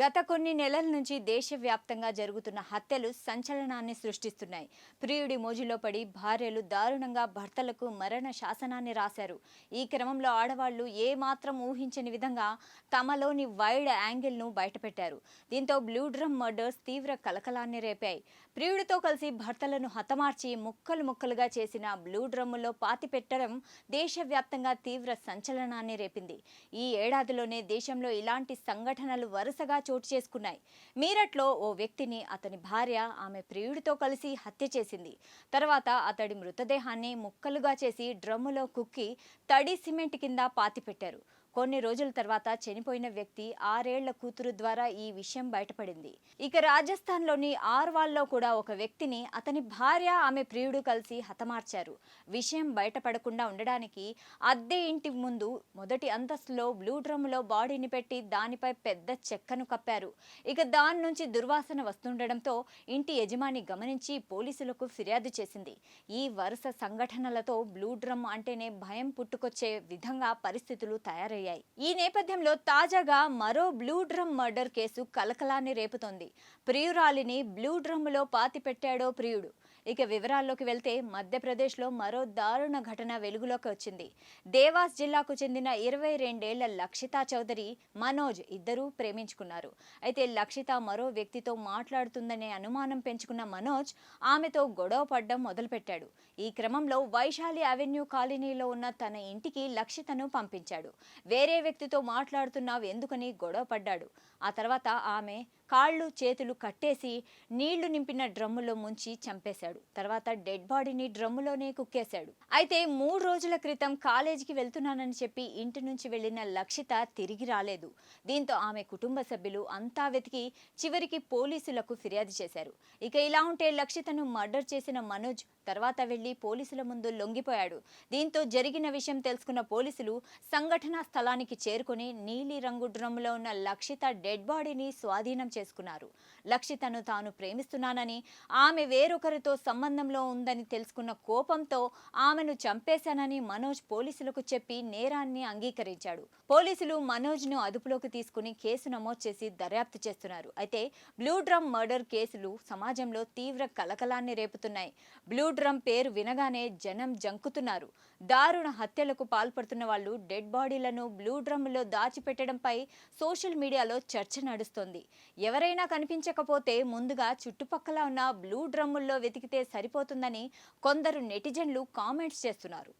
గత కొన్ని నెలల నుంచి దేశవ్యాప్తంగా జరుగుతున్న హత్యలు సంచలనాన్ని సృష్టిస్తున్నాయి. ప్రియుడి మోజులో పడి భార్యలు దారుణంగా భర్తలకు మరణ శాసనాన్ని రాశారు. ఈ క్రమంలో ఆడవాళ్ళు ఏమాత్రం ఊహించని విధంగా తమలోని వైడ్ యాంగిల్ను బయటపెట్టారు. దీంతో బ్లూ డ్రమ్ మర్డర్స్ తీవ్ర కలకలాన్ని రేపాయి. ప్రియుడితో కలిసి భర్తలను హతమార్చి ముక్కలు ముక్కలుగా చేసిన బ్లూ డ్రమ్ములో పాతి పెట్టడం దేశవ్యాప్తంగా తీవ్ర సంచలనాన్ని రేపింది. ఈ ఏడాదిలోనే దేశంలో ఇలాంటి సంఘటనలు వరుసగా చోటు చేసుకున్నాయి. మీరట్లో ఓ వ్యక్తిని అతని భార్య ఆమె ప్రియుడితో కలిసి హత్య చేసింది. తర్వాత అతడి మృతదేహాన్ని ముక్కలుగా చేసి డ్రమ్ములో కుక్కి తడి సిమెంట్ కింద పాతిపెట్టారు. కొన్ని రోజుల తర్వాత చనిపోయిన వ్యక్తి ఆరేళ్ళ కూతురు ద్వారా ఈ విషయం బయటపడింది. ఇక రాజస్థాన్లోని ఆర్వాల్లో కూడా ఒక వ్యక్తిని అతని భార్య ఆమె ప్రియుడు కలిసి హతమార్చారు. విషయం బయటపడకుండా ఉండడానికి అద్దె ఇంటి ముందు మొదటి అంతస్తులో బ్లూ డ్రమ్లో బాడీని పెట్టి దానిపై పెద్ద చెక్కను కప్పారు. ఇక దాని నుంచి దుర్వాసన వస్తుండడంతో ఇంటి యజమాని గమనించి పోలీసులకు ఫిర్యాదు చేసింది. ఈ వరుస సంఘటనలతో బ్లూ డ్రమ్ అంటేనే భయం పుట్టుకొచ్చే విధంగా పరిస్థితులు తయారయ్యాయి. ఈ నేపథ్యంలో తాజాగా మరో బ్లూ డ్రమ్ మర్డర్ కేసు కలకలాన్ని రేపుతోంది. ప్రియురాలిని బ్లూ డ్రమ్లో పాతి పెట్టాడో ప్రియుడు. ఇక వివరాల్లోకి వెళ్తే మధ్యప్రదేశ్లో మరో దారుణ ఘటన వెలుగులోకి వచ్చింది. దేవాస్ జిల్లాకు చెందిన ఇరవై రెండేళ్ళ లక్షితా చౌదరి మనోజ్ ఇద్దరూ ప్రేమించుకున్నారు. అయితే లక్షిత మరో వ్యక్తితో మాట్లాడుతుందనే అనుమానం పెంచుకున్న మనోజ్ ఆమెతో గొడవ పడ్డం మొదలుపెట్టాడు. ఈ క్రమంలో వైశాలి అవెన్యూ కాలనీలో ఉన్న తన ఇంటికి లక్షితను పంపించాడు. వేరే వ్యక్తితో మాట్లాడుతున్నావు ఎందుకని గొడవ పడ్డాడు. ఆ తర్వాత ఆమె కాళ్ళు చేతులు కట్టేసి నీళ్ళు నింపిన డ్రమ్ములో ముంచి చంపేశాడు. తర్వాత డెడ్ బాడీని డ్రమ్ములోనే కుక్కేశాడు. అయితే మూడు రోజుల క్రితం కాలేజీకి వెళ్తున్నానని చెప్పి ఇంటి నుంచి వెళ్ళిన లక్షిత తిరిగి రాలేదు. దీంతో ఆమె కుటుంబ సభ్యులు అంతా వెతికి చివరికి పోలీసులకు ఫిర్యాదు చేశారు. ఇక ఇలా ఉంటే లక్షితను మర్డర్ చేసిన మనోజ్ తర్వాత వెళ్ళి పోలీసుల ముందు లొంగిపోయాడు. దీంతో జరిగిన విషయం తెలుసుకున్న పోలీసులు సంఘటనా స్థలానికి చేరుకుని నీలి రంగు డ్రమ్ములో ఉన్న లక్షిత డెడ్ బాడీని స్వాధీనం చేసుకున్నారు. లక్షితను తాను ప్రేమిస్తున్నానని ఆమె వేరొకరితో సంబంధంలో ఉందని తెలుసుకున్న కోపంతో ఆమెను చంపేశానని మనోజ్ పోలీసులకు చెప్పి నేరాన్ని అంగీకరించాడు. పోలీసులు మనోజ్ను అదుపులోకి తీసుకుని కేసు నమోదు చేసి దర్యాప్తు చేస్తున్నారు. అయితే బ్లూ డ్రమ్ మర్డర్ కేసులు సమాజంలో తీవ్ర కలకలాన్ని రేపుతున్నాయి. బ్లూ డ్రమ్ పేరు వినగానే జనం జంకుతున్నారు. దారుణ హత్యలకు పాల్పడుతున్న వాళ్ళు డెడ్ బాడీలను బ్లూ డ్రమ్లో దాచిపెట్టడంపై సోషల్ మీడియాలో చర్చ నడుస్తోంది. ఎవరైనా కనిపించకపోతే ముందుగా చుట్టుపక్కల ఉన్న బ్లూ డ్రమ్ముల్లో వెతికి వెతికితే సరిపోతుందని కొందరు నెటిజన్లు కామెంట్స్ చేస్తున్నారు.